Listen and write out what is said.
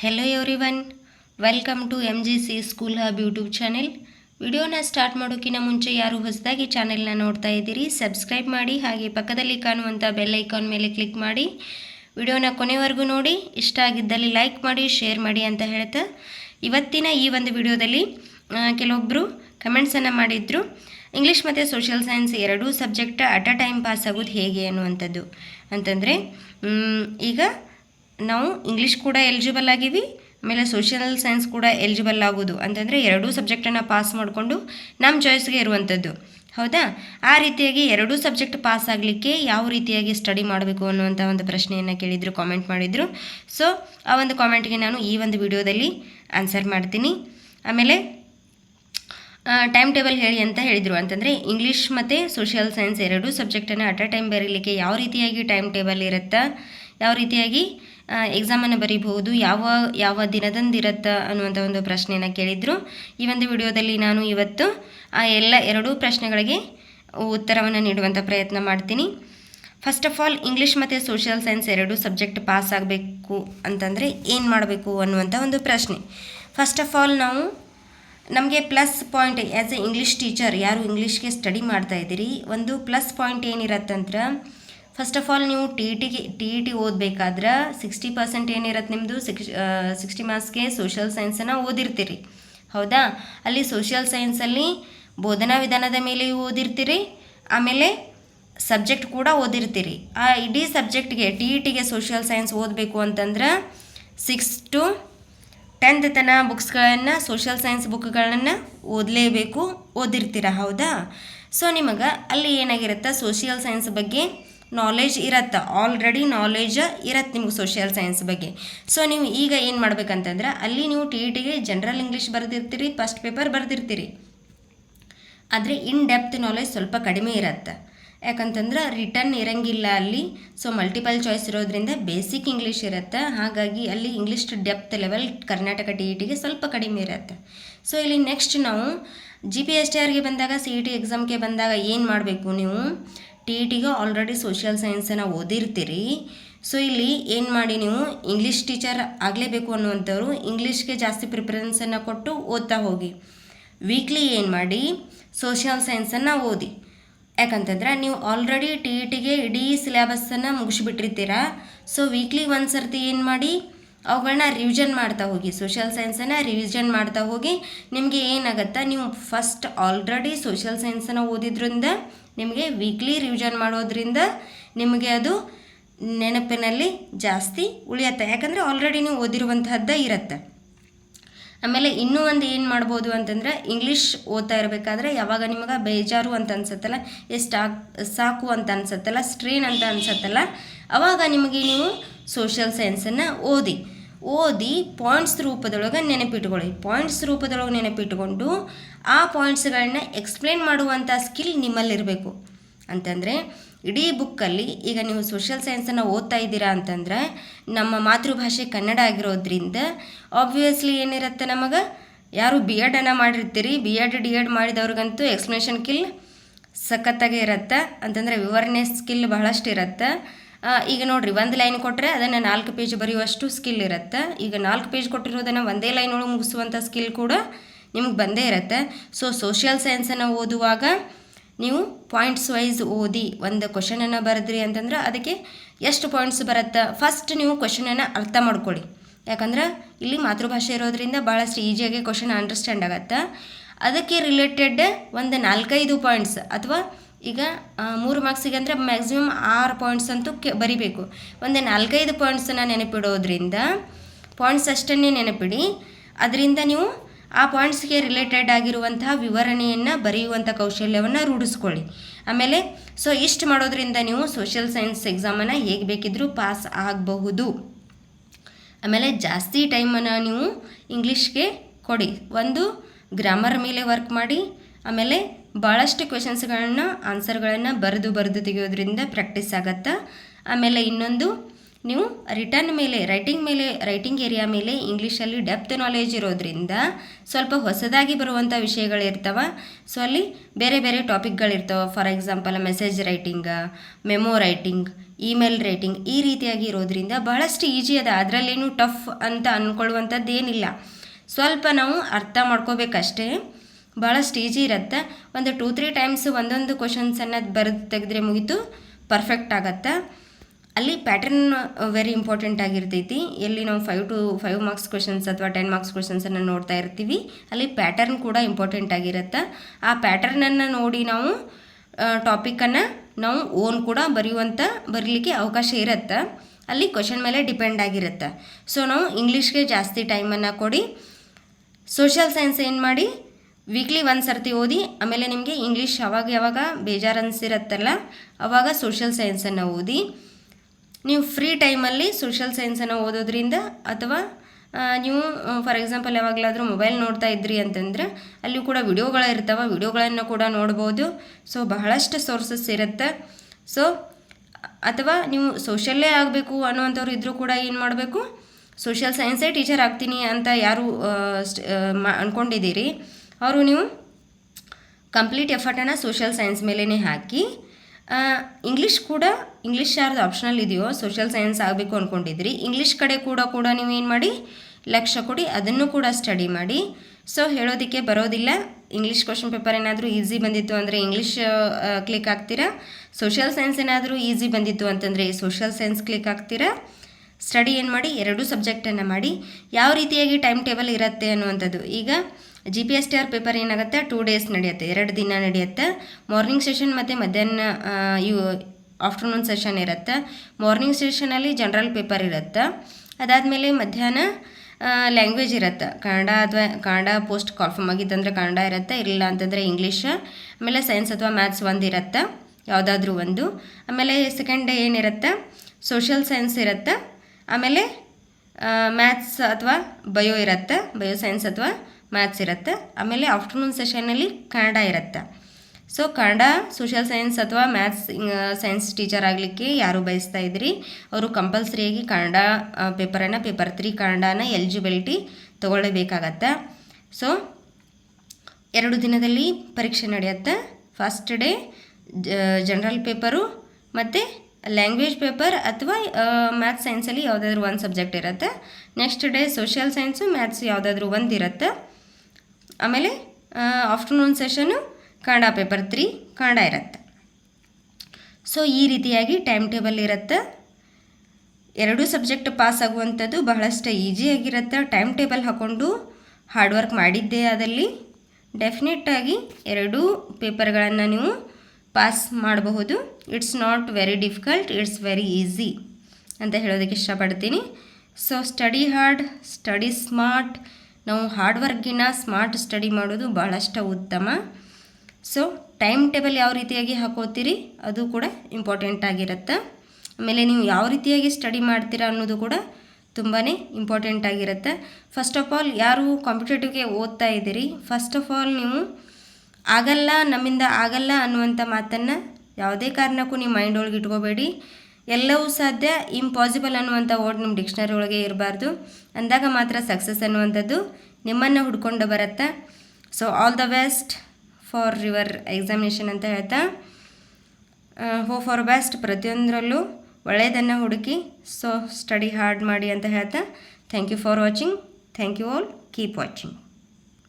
Hello everyone welcome to M G C school hub YouTube channel ವಿಡಿಯೋನ start ಮಾಡೋಕ್ಕಿಂತ ಮುಂಚೆ ಯಾರು ಹೊಸದಾಗಿ ಚಾನೆಲ್ನ ನೋಡ್ತಾ ಇದ್ದೀರಿ ಸಬ್ಸ್ಕ್ರೈಬ್ ಮಾಡಿ, ಹಾಗೆ ಪಕ್ಕದಲ್ಲಿ ಕಾಣುವಂಥ ಬೆಲ್ ಐಕಾನ್ ಮೇಲೆ ಕ್ಲಿಕ್ ಮಾಡಿ. ವಿಡಿಯೋನ ಕೊನೆವರೆಗೂ ನೋಡಿ, ಇಷ್ಟ ಆಗಿದ್ದಲ್ಲಿ ಲೈಕ್ ಮಾಡಿ ಶೇರ್ ಮಾಡಿ ಅಂತ ಹೇಳ್ತಾ. ಇವತ್ತಿನ ಈ ಒಂದು ವಿಡಿಯೋದಲ್ಲಿ ಕೆಲವೊಬ್ಬರು ಕಮೆಂಟ್ಸನ್ನು ಮಾಡಿದ್ರು. ಇಂಗ್ಲೀಷ್ ಮತ್ತು ಸೋಷಿಯಲ್ ಸೈನ್ಸ್ ಎರಡೂ subject at a time pass ಆಗೋದು ಹೇಗೆ ಅನ್ನುವಂಥದ್ದು. ಅಂತಂದರೆ ಈಗ ನಾವು ಇಂಗ್ಲೀಷ್ ಕೂಡ ಎಲಿಜಿಬಲ್ ಆಗಿವಿ, ಆಮೇಲೆ ಸೋಷಿಯಲ್ ಸೈನ್ಸ್ ಕೂಡ ಎಲಿಜಿಬಲ್ ಆಗೋದು. ಅಂತಂದರೆ ಎರಡೂ ಸಬ್ಜೆಕ್ಟನ್ನು ಪಾಸ್ ಮಾಡಿಕೊಂಡು ನಮ್ಮ ಚಾಯ್ಸ್ಗೆ ಇರುವಂಥದ್ದು ಹೌದಾ? ಆ ರೀತಿಯಾಗಿ ಎರಡೂ ಸಬ್ಜೆಕ್ಟ್ ಪಾಸ್ ಆಗಲಿಕ್ಕೆ ಯಾವ ರೀತಿಯಾಗಿ ಸ್ಟಡಿ ಮಾಡಬೇಕು ಅನ್ನುವಂಥ ಒಂದು ಪ್ರಶ್ನೆಯನ್ನು ಕೇಳಿದರು ಕಾಮೆಂಟ್ ಮಾಡಿದರು. ಸೊ ಆ ಒಂದು ಕಾಮೆಂಟ್ಗೆ ನಾನು ಈ ಒಂದು ವಿಡಿಯೋದಲ್ಲಿ ಆನ್ಸರ್ ಮಾಡ್ತೀನಿ. ಆಮೇಲೆ ಟೈಮ್ ಟೇಬಲ್ ಹೇಳಿ ಅಂತ ಹೇಳಿದರು. ಅಂತಂದರೆ ಇಂಗ್ಲೀಷ್ ಮತ್ತು ಸೋಷಿಯಲ್ ಸೈನ್ಸ್ ಎರಡೂ ಸಬ್ಜೆಕ್ಟನ್ನು ಅಟ್ ಅ ಟೈಮ್ ಬರೀಲಿಕ್ಕೆ ಯಾವ ರೀತಿಯಾಗಿ ಟೈಮ್ ಟೇಬಲ್ ಇರುತ್ತಾ? ಯಾವ ರೀತಿಯಾಗಿ ಎಕ್ಸಾಮನ್ನು ಬರೀಬಹುದು, ಯಾವ ಯಾವ ದಿನದಂದಿರತ್ತ ಅನ್ನುವಂಥ ಒಂದು ಪ್ರಶ್ನೆಯನ್ನು ಕೇಳಿದರು. ಈ ಒಂದು ವಿಡಿಯೋದಲ್ಲಿ ನಾನು ಇವತ್ತು, ಆ, ಎಲ್ಲ ಎರಡೂ ಪ್ರಶ್ನೆಗಳಿಗೆ ಉತ್ತರವನ್ನು ನೀಡುವಂಥ ಪ್ರಯತ್ನ ಮಾಡ್ತೀನಿ. ಫಸ್ಟ್ ಆಫ್ ಆಲ್ ಇಂಗ್ಲೀಷ್ ಮತ್ತು ಸೋಷಿಯಲ್ ಸೈನ್ಸ್ ಎರಡೂ ಸಬ್ಜೆಕ್ಟ್ ಪಾಸ್ ಆಗಬೇಕು ಅಂತಂದರೆ ಏನು ಮಾಡಬೇಕು ಅನ್ನುವಂಥ ಒಂದು ಪ್ರಶ್ನೆ. ಫಸ್ಟ್ ಆಫ್ ಆಲ್ ನಾವು ನಮಗೆ plus point as a English teacher ಯಾರು ಇಂಗ್ಲೀಷ್ಗೆ ಸ್ಟಡಿ ಮಾಡ್ತಾ ಇದ್ದೀರಿ, ಒಂದು ಪ್ಲಸ್ ಪಾಯಿಂಟ್ ಏನಿರತ್ತಂದ್ರೆ ಫಸ್ಟ್ ಆಫ್ ಆಲ್ ನೀವು ಟಿ ಟಿಗೆ ಟಿ ಇ ಟಿ ಓದಬೇಕಾದ್ರೆ ಸಿಕ್ಸ್ಟಿ ಪರ್ಸೆಂಟ್ ಏನಿರತ್ತೆ ನಿಮ್ಮದು ಸಿಕ್ಸ್ ಸಿಕ್ಸ್ಟಿ ಮಾರ್ಕ್ಸ್ಗೆ ಸೋಷಿಯಲ್ ಸೈನ್ಸನ್ನು ಓದಿರ್ತೀರಿ. ಹೌದಾ? ಅಲ್ಲಿ ಸೋಷಿಯಲ್ ಸೈನ್ಸಲ್ಲಿ ಬೋಧನಾ ವಿಧಾನದ ಮೇಲೆಯೂ ಓದಿರ್ತೀರಿ. ಆಮೇಲೆ ಸಬ್ಜೆಕ್ಟ್ ಕೂಡ ಓದಿರ್ತೀರಿ. ಆ ಇಡೀ ಸಬ್ಜೆಕ್ಟ್ಗೆ ಟಿ ಇ ಟಿಗೆ ಸೋಷಿಯಲ್ ಸೈನ್ಸ್ ಓದಬೇಕು ಅಂತಂದ್ರೆ ಸಿಕ್ಸ್ ಟು ಟೆಂತ್ ತನ ಬುಕ್ಸ್ಗಳನ್ನು ಸೋಷಿಯಲ್ ಸೈನ್ಸ್ ಬುಕ್ಗಳನ್ನು ಓದಲೇಬೇಕು, ಓದಿರ್ತೀರ. ಹೌದಾ? ಸೊ ನಿಮಗೆ ಅಲ್ಲಿ ಏನಾಗಿರುತ್ತೆ ಸೋಷಿಯಲ್ ಸೈನ್ಸ್ ಬಗ್ಗೆ ನಾಲೆಜ್ ಇರತ್ತೆ. ಆಲ್ರೆಡಿ ನಾಲೆಜ್ ಇರತ್ತೆ ನಿಮ್ಗೆ ಸೋಷಿಯಲ್ ಸೈನ್ಸ್ ಬಗ್ಗೆ. ಸೊ ನೀವು ಈಗ ಏನು ಮಾಡ್ಬೇಕಂತಂದ್ರೆ, ಅಲ್ಲಿ ನೀವು ಟಿ ಇ ಟಿಗೆ ಜನರಲ್ ಇಂಗ್ಲೀಷ್ ಬರೆದಿರ್ತೀರಿ ಫಸ್ಟ್ ಪೇಪರ್ ಬರೆದಿರ್ತೀರಿ. ಆದರೆ ಇನ್ ಡೆಪ್ತ್ ನಾಲೆಜ್ ಸ್ವಲ್ಪ ಕಡಿಮೆ ಇರತ್ತೆ. ಯಾಕಂತಂದ್ರೆ ರಿಟರ್ನ್ ಇರಂಗಿಲ್ಲ ಅಲ್ಲಿ ಸೊ ಮಲ್ಟಿಪಲ್ ಚಾಯ್ಸ್ ಇರೋದ್ರಿಂದ ಬೇಸಿಕ್ ಇಂಗ್ಲೀಷ್ ಇರುತ್ತೆ. ಹಾಗಾಗಿ ಅಲ್ಲಿ English depth level Karnataka T E ಟಿಗೆ ಸ್ವಲ್ಪ ಕಡಿಮೆ ಇರುತ್ತೆ. ಸೊ ಇಲ್ಲಿ ನೆಕ್ಸ್ಟ್ ನಾವು ಜಿ ಪಿ ಎಸ್ ಟಿ ಆರ್ಗೆ ಬಂದಾಗ ಸಿ ಇ ಟಿ ಎಕ್ಸಾಮ್ಗೆ ಬಂದಾಗ ಏನು ಮಾಡಬೇಕು ನೀವು? ಟಿ ಇ ಟಿಗೆ ಆಲ್ರೆಡಿ ಸೋಷಿಯಲ್ ಸೈನ್ಸನ್ನು ಓದಿರ್ತೀರಿ. ಸೊ ಇಲ್ಲಿ ಏನು ಮಾಡಿ ನೀವು ಇಂಗ್ಲೀಷ್ ಟೀಚರ್ ಆಗಲೇಬೇಕು ಅನ್ನುವಂಥವ್ರು ಇಂಗ್ಲೀಷ್ಗೆ ಜಾಸ್ತಿ ಪ್ರಿಫರೆನ್ಸನ್ನು ಕೊಟ್ಟು ಓದ್ತಾ ಹೋಗಿ. ವೀಕ್ಲಿ ಏನು ಮಾಡಿ ಸೋಷಿಯಲ್ ಸೈನ್ಸನ್ನು ಓದಿ. ಯಾಕಂತಂದ್ರೆ ನೀವು ಆಲ್ರೆಡಿ ಟಿ ಇ ಟಿಗೆ ಇಡೀ ಸಿಲೆಬಸ್ಸನ್ನು ಮುಗಿಸ್ಬಿಟ್ಟಿರ್ತೀರ. ಸೊ ವೀಕ್ಲಿ ಒಂದು ಸರ್ತಿ ಏನು ಮಾಡಿ ಅವುಗಳನ್ನ ರಿವಿಷನ್ ಮಾಡ್ತಾ ಹೋಗಿ. ಸೋಷಿಯಲ್ ಸೈನ್ಸನ್ನು ರಿವಿಷನ್ ಮಾಡ್ತಾ ಹೋಗಿ ನಿಮಗೆ ಏನಾಗತ್ತಾ? ನೀವು ಫಸ್ಟ್ ಆಲ್ರೆಡಿ ಸೋಷಿಯಲ್ ಸೈನ್ಸನ್ನು ಓದಿದ್ರಿಂದ ನಿಮಗೆ ವೀಕ್ಲಿ ರಿವಿಷನ್ ಮಾಡೋದ್ರಿಂದ ನಿಮಗೆ ಅದು ನೆನಪಿನಲ್ಲಿ ಜಾಸ್ತಿ ಉಳಿಯತ್ತೆ. ಯಾಕಂದರೆ ಆಲ್ರೆಡಿ ನೀವು ಓದಿರುವಂತಹದ್ದೇ ಇರುತ್ತೆ. ಆಮೇಲೆ ಇನ್ನೂ ಒಂದು ಏನು ಮಾಡ್ಬೋದು ಅಂತಂದರೆ ಇಂಗ್ಲೀಷ್ ಓದ್ತಾ ಇರಬೇಕಾದ್ರೆ ಯಾವಾಗ ನಿಮಗೆ ಬೇಜಾರು ಅಂತ ಅನ್ಸತ್ತಲ್ಲ ಎಷ್ಟು ಸಾಕು ಅಂತ ಅನ್ಸತ್ತಲ್ಲ ಸ್ಟ್ರೇನ್ ಅಂತ ಅನ್ಸತ್ತಲ್ಲ, ಅವಾಗ ನಿಮಗೆ ನೀವು ಸೋಷಿಯಲ್ ಸೈನ್ಸನ್ನು ಓದಿ. ಓದಿ ಪಾಯಿಂಟ್ಸ್ ರೂಪದೊಳಗೆ ನೆನಪಿಟ್ಕೊಳ್ಳಿ. ಪಾಯಿಂಟ್ಸ್ ರೂಪದೊಳಗೆ ನೆನಪಿಟ್ಕೊಂಡು ಆ ಪಾಯಿಂಟ್ಸ್ಗಳನ್ನ ಎಕ್ಸ್ಪ್ಲೇನ್ ಮಾಡುವಂಥ ಸ್ಕಿಲ್ ನಿಮ್ಮಲ್ಲಿರಬೇಕು. ಅಂತಂದರೆ, ಇಡೀ ಬುಕ್ಕಲ್ಲಿ ಈಗ ನೀವು ಸೋಷಿಯಲ್ ಸೈನ್ಸನ್ನು ಓದ್ತಾ ಇದ್ದೀರಾ ಅಂತಂದರೆ, ನಮ್ಮ ಮಾತೃಭಾಷೆ ಕನ್ನಡ ಆಗಿರೋದ್ರಿಂದ ಆಬ್ವಿಯಸ್ಲಿ ಏನಿರುತ್ತೆ ನಮಗೆ? ಯಾರು ಬಿ ಎಡನ್ನು ಮಾಡಿರ್ತೀರಿ ಬಿ ಎಡ್ ಡಿ ಎಡ್ ಮಾಡಿದವ್ರಿಗಂತೂ ಎಕ್ಸ್ಪ್ಲನೇಷನ್ ಸ್ಕಿಲ್ ಸಖತ್ತಾಗೇ ಇರುತ್ತೆ. ಅಂತಂದರೆ, ವಿವರಣೆ ಸ್ಕಿಲ್ ಬಹಳಷ್ಟು ಇರುತ್ತೆ ಈಗ ನೋಡಿರಿ, ಒಂದು ಲೈನ್ ಕೊಟ್ಟರೆ ಅದನ್ನು ನಾಲ್ಕು ಪೇಜ್ ಬರೆಯುವಷ್ಟು ಸ್ಕಿಲ್ ಇರುತ್ತೆ. ಈಗ ನಾಲ್ಕು ಪೇಜ್ ಕೊಟ್ಟಿರೋದನ್ನು ಒಂದೇ ಲೈನ್ ಒಳಗೆ ಮುಗಿಸುವಂಥ ಸ್ಕಿಲ್ ಕೂಡ ನಿಮ್ಗೆ ಬಂದೇ ಇರುತ್ತೆ. ಸೊ ಸೋಷಿಯಲ್ ಸೈನ್ಸನ್ನು ಓದುವಾಗ ನೀವು ಪಾಯಿಂಟ್ಸ್ ವೈಸ್ ಓದಿ ಒಂದು ಕ್ವಶನನ್ನು ಬರೆದ್ರಿ ಅಂತಂದ್ರೆ ಅದಕ್ಕೆ ಎಷ್ಟು ಪಾಯಿಂಟ್ಸ್ ಬರುತ್ತೆ? ಫಸ್ಟ್ ನೀವು ಕ್ವಶನನ್ನು ಅರ್ಥ ಮಾಡ್ಕೊಳ್ಳಿ. ಯಾಕಂದ್ರೆ ಇಲ್ಲಿ ಮಾತೃಭಾಷೆ ಇರೋದ್ರಿಂದ ಭಾಳಷ್ಟು ಈಸಿಯಾಗಿ ಕ್ವಶನ್ ಅಂಡರ್ಸ್ಟ್ಯಾಂಡ್ ಆಗತ್ತೆ. ಅದಕ್ಕೆ ರಿಲೇಟೆಡ್ ಒಂದು ನಾಲ್ಕೈದು ಪಾಯಿಂಟ್ಸ್ ಅಥವಾ ಈಗ ಮೂರು ಮಾರ್ಕ್ಸಿಗೆ ಅಂದರೆ ಮ್ಯಾಕ್ಸಿಮಮ್ ಆರು ಪಾಯಿಂಟ್ಸ್ ಅಂತೂ ಕೆ, ಬರಿಬೇಕು. ಒಂದು ನಾಲ್ಕೈದು ಪಾಯಿಂಟ್ಸನ್ನು ನೆನಪಿಡೋದ್ರಿಂದ ಪಾಯಿಂಟ್ಸ್ ಅಷ್ಟನ್ನೇ ನೆನಪಿಡಿ. ಅದರಿಂದ ನೀವು ಆ ಪಾಯಿಂಟ್ಸ್ಗೆ ರಿಲೇಟೆಡ್ ಆಗಿರುವಂತಹ ವಿವರಣೆಯನ್ನು ಬರೆಯುವಂಥ ಕೌಶಲ್ಯವನ್ನು ರೂಢಿಸ್ಕೊಳ್ಳಿ. ಆಮೇಲೆ ಸೊ ಇಷ್ಟು ಮಾಡೋದ್ರಿಂದ ನೀವು ಸೋಷಿಯಲ್ ಸೈನ್ಸ್ ಎಕ್ಸಾಮನ್ನು ಹೇಗೆ ಬೇಕಿದ್ದರೂ ಪಾಸ್ ಆಗಬಹುದು. ಆಮೇಲೆ ಜಾಸ್ತಿ ಟೈಮನ್ನು ನೀವು ಇಂಗ್ಲೀಷ್ಗೆ ಕೊಡಿ. ಒಂದು ಗ್ರಾಮರ್ ಮೇಲೆ ವರ್ಕ್ ಮಾಡಿ. ಆಮೇಲೆ ಭಾಳಷ್ಟು ಕ್ವೆಶನ್ಸ್ಗಳನ್ನ ಆನ್ಸರ್ಗಳನ್ನು ಬರೆದು ಬರೆದು ತೆಗೆಯೋದ್ರಿಂದ ಪ್ರಾಕ್ಟೀಸ್ ಆಗತ್ತೆ? ಆಮೇಲೆ ಇನ್ನೊಂದು, ನೀವು ರಿಟರ್ನ್ ಮೇಲೆ ರೈಟಿಂಗ್ ಮೇಲೆ ರೈಟಿಂಗ್ ಏರಿಯಾ ಮೇಲೆ ಇಂಗ್ಲೀಷಲ್ಲಿ ಡೆಪ್ತ್ ನಾಲೆಜ್ ಇರೋದ್ರಿಂದ ಸ್ವಲ್ಪ ಹೊಸದಾಗಿ ಬರುವಂಥ ವಿಷಯಗಳಿರ್ತವೆ ಸೊ ಅಲ್ಲಿ ಬೇರೆ ಬೇರೆ ಟಾಪಿಕ್ಗಳಿರ್ತವೆ for example message writing memo writing email writing ಈ ರೀತಿಯಾಗಿ ಇರೋದ್ರಿಂದ ಬಹಳಷ್ಟು ಈಜಿ ಅದ. ಅದರಲ್ಲೇನು ಟಫ್ ಅಂತ ಅಂದ್ಕೊಳ್ಳುವಂಥದ್ದು ಏನಿಲ್ಲ ಸ್ವಲ್ಪ ನಾವು ಅರ್ಥ ಮಾಡ್ಕೋಬೇಕಷ್ಟೇ. ಭಾಳಷ್ಟು ಈಜಿ ಇರುತ್ತೆ. ಒಂದು ಟೂ ತ್ರೀ ಟೈಮ್ಸ್ ಒಂದೊಂದು ಕ್ವಶನ್ಸ್ ಅನ್ನೋದು ಬರೆದು ತೆಗೆದ್ರೆ ಮುಗೀತು. ಪರ್ಫೆಕ್ಟ್ ಆಗತ್ತೆ. ಅಲ್ಲಿ ಪ್ಯಾಟರ್ನ್ ವೆರಿ ಇಂಪಾರ್ಟೆಂಟ್ ಆಗಿರ್ತೈತಿ. ಎಲ್ಲಿ ನಾವು five to five marks questions ಅಥವಾ ಟೆನ್ ಮಾರ್ಕ್ಸ್ ಕ್ವಶನ್ಸನ್ನು ನೋಡ್ತಾ ಇರ್ತೀವಿ. ಅಲ್ಲಿ ಪ್ಯಾಟರ್ನ್ ಕೂಡ ಇಂಪಾರ್ಟೆಂಟ್ ಆಗಿರುತ್ತೆ. ಆ ಪ್ಯಾಟರ್ನನ್ನು ನೋಡಿ ನಾವು ಟಾಪಿಕನ್ನು ನಾವು ಓನ್ ಕೂಡ ಬರೆಯುವಂಥ ಬರೀಲಿಕ್ಕೆ ಅವಕಾಶ ಇರುತ್ತೆ. ಅಲ್ಲಿ ಕ್ವಶನ್ ಮೇಲೆ ಡಿಪೆಂಡ್ ಆಗಿರುತ್ತೆ. ಸೊ ನಾವು ಇಂಗ್ಲೀಷ್ಗೆ ಜಾಸ್ತಿ ಟೈಮನ್ನು ಕೊಡಿ. ಸೋಷಿಯಲ್ ಸೈನ್ಸ್ ಏನು ಮಾಡಿ? ವೀಕ್ಲಿ ಒಂದು ಸರ್ತಿ ಓದಿ, ಆಮೇಲೆ ನಿಮಗೆ ಇಂಗ್ಲೀಷ್ ಯಾವಾಗ ಯಾವಾಗ ಬೇಜಾರು ಅನಿಸಿರತ್ತಲ್ಲ ಅವಾಗ ಸೋಷಿಯಲ್ ಸೈನ್ಸನ್ನು ಓದಿ. ನೀವು ಫ್ರೀ ಟೈಮಲ್ಲಿ ಸೋಷಿಯಲ್ ಸೈನ್ಸನ್ನು ಓದೋದ್ರಿಂದ ಅಥವಾ ನೀವು ಫಾರ್ ಎಕ್ಸಾಂಪಲ್ ಯಾವಾಗಲಾದರೂ ಮೊಬೈಲ್ ನೋಡ್ತಾ ಇದ್ರಿ ಅಂತಂದರೆ, ಅಲ್ಲಿ ಕೂಡ ವಿಡಿಯೋಗಳು ಇರ್ತಾವೆ, ವಿಡಿಯೋಗಳನ್ನು ಕೂಡ ನೋಡ್ಬೋದು. ಸೊ ಬಹಳಷ್ಟು ಸೋರ್ಸಸ್ ಇರುತ್ತೆ. ಸೊ ಅಥವಾ ನೀವು ಸೋಷಲ್ಲೇ ಆಗಬೇಕು ಅನ್ನುವಂಥವ್ರು ಇದ್ದರೂ ಕೂಡ ಏನು ಮಾಡಬೇಕು ಸೋಷಿಯಲ್ ಸೈನ್ಸೇ ಟೀಚರ್ ಆಗ್ತೀನಿ ಅಂತ ಯಾರು ಅಂದ್ಕೊಂಡಿದ್ದೀರಿ ಅವರು ನೀವು ಕಂಪ್ಲೀಟ್ ಎಫರ್ಟನ್ನು ಸೋಷಿಯಲ್ ಸೈನ್ಸ್ ಮೇಲೇ ಹಾಕಿ ಇಂಗ್ಲೀಷ್ ಕೂಡ ಇಂಗ್ಲೀಷ್ ಯಾರ್ದು ಆಪ್ಷನಲ್ ಇದೆಯೋ ಸೋಷಿಯಲ್ ಸೈನ್ಸ್ ಆಗಬೇಕು ಅಂದ್ಕೊಂಡಿದ್ರಿ ಇಂಗ್ಲೀಷ್ ಕಡೆ ಕೂಡ ಕೂಡ ನೀವು ಏನು ಮಾಡಿ ಲಕ್ಷ್ಯ ಕೊಡಿ, ಅದನ್ನು ಕೂಡ ಸ್ಟಡಿ ಮಾಡಿ. ಸೊ ಹೇಳೋದಕ್ಕೆ ಬರೋದಿಲ್ಲ. ಇಂಗ್ಲೀಷ್ ಕ್ವಶನ್ ಪೇಪರ್ ಏನಾದರೂ ಈಸಿ ಬಂದಿತ್ತು ಅಂದರೆ ಇಂಗ್ಲೀಷ್ ಕ್ಲಿಕ್ ಆಗ್ತೀರಾ? ಸೋಷಿಯಲ್ ಸೈನ್ಸ್ ಏನಾದರೂ ಈಸಿ ಬಂದಿತ್ತು ಅಂತಂದರೆ ಸೋಷಿಯಲ್ ಸೈನ್ಸ್ ಕ್ಲಿಕ್ ಆಗ್ತೀರಾ? ಸ್ಟಡಿ ಏನು ಮಾಡಿ, ಎರಡೂ ಸಬ್ಜೆಕ್ಟನ್ನು ಮಾಡಿ. ಯಾವ ರೀತಿಯಾಗಿ ಟೈಮ್ ಟೇಬಲ್ ಇರುತ್ತೆ ಅನ್ನುವಂಥದ್ದು. ಈಗ G P S T R paper ಏನಾಗುತ್ತೆ? ಟೂ ಡೇಸ್ ನಡೆಯುತ್ತೆ. ಎರಡು ದಿನ ನಡೆಯುತ್ತೆ. ಮಾರ್ನಿಂಗ್ ಸೆಷನ್ ಮತ್ತು ಮಧ್ಯಾಹ್ನ ಇವು ಆಫ್ಟರ್ನೂನ್ ಸೆಷನ್ ಇರುತ್ತೆ. ಮಾರ್ನಿಂಗ್ ಸೆಷನಲ್ಲಿ ಜನರಲ್ ಪೇಪರ್ ಇರುತ್ತೆ. ಅದಾದಮೇಲೆ ಮಧ್ಯಾಹ್ನ ಲ್ಯಾಂಗ್ವೇಜ್ ಇರುತ್ತೆ. ಕನ್ನಡ ಅಥವಾ, ಕನ್ನಡ ಪೋಸ್ಟ್ ಕಾಲ್ಫಮ್ ಆಗಿದ್ದಂದರೆ ಕನ್ನಡ ಇರುತ್ತೆ. ಇಲ್ಲ ಅಂತಂದರೆ ಇಂಗ್ಲೀಷ್ ಆಮೇಲೆ ಸೈನ್ಸ್ ಅಥವಾ ಮ್ಯಾಥ್ಸ್ ಒಂದು ಇರುತ್ತೆ. ಯಾವುದಾದ್ರೂ ಒಂದು. ಆಮೇಲೆ ಸೆಕೆಂಡ್ ಡೇ ಏನಿರುತ್ತೆ? ಸೋಷಿಯಲ್ ಸೈನ್ಸ್ ಇರುತ್ತೆ. ಆಮೇಲೆ ಮ್ಯಾಥ್ಸ್ ಅಥವಾ ಬಯೋ ಇರುತ್ತೆ. ಬಯೋ ಸೈನ್ಸ್ ಅಥವಾ ಮ್ಯಾಥ್ಸ್ ಇರುತ್ತೆ. ಆಮೇಲೆ ಆಫ್ಟರ್ನೂನ್ ಸೆಷನಲ್ಲಿ ಕನ್ನಡ ಇರುತ್ತೆ. ಸೊ ಕನ್ನಡ ಸೋಷಿಯಲ್ ಸೈನ್ಸ್ ಅಥವಾ ಮ್ಯಾಥ್ಸ್ ಸೈನ್ಸ್ ಟೀಚರ್ ಆಗಲಿಕ್ಕೆ ಯಾರು ಬಯಸ್ತಾ ಇದ್ರಿ? ಅವರು ಕಂಪಲ್ಸರಿಯಾಗಿ ಕನ್ನಡ ಪೇಪರನ್ನು ಪೇಪರ್ ತ್ರೀ ಕನ್ನಡನ ಎಲಿಜಿಬಿಲಿಟಿ ತೊಗೊಳ್ಳೇಬೇಕಾಗತ್ತೆ. ಸೊ ಎರಡು ದಿನದಲ್ಲಿ ಪರೀಕ್ಷೆ ನಡೆಯುತ್ತೆ. ಫಸ್ಟ್ ಡೇ ಜನರಲ್ ಪೇಪರು ಮತ್ತು ಲ್ಯಾಂಗ್ವೇಜ್ ಪೇಪರ್ ಅಥವಾ ಮ್ಯಾಥ್ಸ್ ಸೈನ್ಸಲ್ಲಿ ಯಾವುದಾದ್ರೂ ಒಂದು ಸಬ್ಜೆಕ್ಟ್ ಇರುತ್ತೆ. Next day social science maths ಯಾವುದಾದ್ರೂ ಒಂದು ಇರುತ್ತೆ ಆಮೇಲೆ afternoon session Kannada paper three Kannada ಇರುತ್ತೆ. ಸೊ ಈ ರೀತಿಯಾಗಿ ಟೈಮ್ ಟೇಬಲ್ ಇರುತ್ತೆ. ಎರಡೂ ಸಬ್ಜೆಕ್ಟ್ ಪಾಸ್ ಆಗುವಂಥದ್ದು ಬಹಳಷ್ಟು ಈಸಿಯಾಗಿರುತ್ತೆ ಟೈಮ್ ಟೇಬಲ್ ಹಾಕ್ಕೊಂಡು ಹಾರ್ಡ್ ವರ್ಕ್ ಮಾಡಿದ್ದೇ ಅದಲ್ಲಿ ಡೆಫಿನೆಟ್ಟಾಗಿ ಎರಡೂ ಪೇಪರ್ಗಳನ್ನು ನೀವು ಪಾಸ್ ಮಾಡಬಹುದು. It's not very difficult it's very easy ಅಂತ ಹೇಳೋದಕ್ಕೆ ಇಷ್ಟಪಡ್ತೀನಿ. So study hard study smart ನಾವು ಹಾರ್ಡ್ ವರ್ಕಿನ ಸ್ಮಾರ್ಟ್ ಸ್ಟಡಿ ಮಾಡೋದು ಭಾಳಷ್ಟು ಉತ್ತಮ. ಸೊ ಟೈಮ್ ಟೇಬಲ್ ಯಾವ ರೀತಿಯಾಗಿ ಹಾಕೋತೀರಿ? ಅದು ಕೂಡ ಇಂಪಾರ್ಟೆಂಟ್ ಆಗಿರುತ್ತೆ. ಆಮೇಲೆ ನೀವು ಯಾವ ರೀತಿಯಾಗಿ ಸ್ಟಡಿ ಮಾಡ್ತೀರಾ ಅನ್ನೋದು ಕೂಡ ತುಂಬಾ ಇಂಪಾರ್ಟೆಂಟ್ ಆಗಿರುತ್ತೆ. ಫಸ್ಟ್ ಆಫ್ ಆಲ್ ಯಾರು ಕಾಂಪಿಟೇಟಿವ್ಗೆ ಓದ್ತಾ ಇದ್ದೀರಿ? ಫಸ್ಟ್ ಆಫ್ ಆಲ್ ನೀವು ಆಗಲ್ಲ, ನಮ್ಮಿಂದ ಆಗಲ್ಲ ಅನ್ನುವಂಥ ಮಾತನ್ನು ಯಾವುದೇ ಕಾರಣಕ್ಕೂ ನಿಮ್ಮ ಮೈಂಡ್ ಒಳಗೆ ಇಟ್ಕೋಬೇಡಿ. ಎಲ್ಲವೂ ಸಾಧ್ಯ ಇಂಪಾಸಿಬಲ್ ಅನ್ನುವಂಥ ವರ್ಡ್ ನಿಮ್ಮ ಡಿಕ್ಷನರಿ ಒಳಗೆ ಇರಬಾರ್ದು. ಅಂದಾಗ ಮಾತ್ರ ಸಕ್ಸಸ್ ಅನ್ನುವಂಥದ್ದು ನಿಮ್ಮನ್ನು ಹುಡ್ಕೊಂಡು ಬರುತ್ತೆ. So all the best for your examination ಅಂತ ಹೇಳ್ತಾ. ಹೋ ಫಾರ್ ಬೆಸ್ಟ್ ಪ್ರತಿಯೊಂದರಲ್ಲೂ ಒಳ್ಳೆಯದನ್ನು ಹುಡುಕಿ ಸೊ ಸ್ಟಡಿ ಹಾರ್ಡ್ ಮಾಡಿ ಅಂತ ಹೇಳ್ತಾ. Thank you for watching thank you all keep watching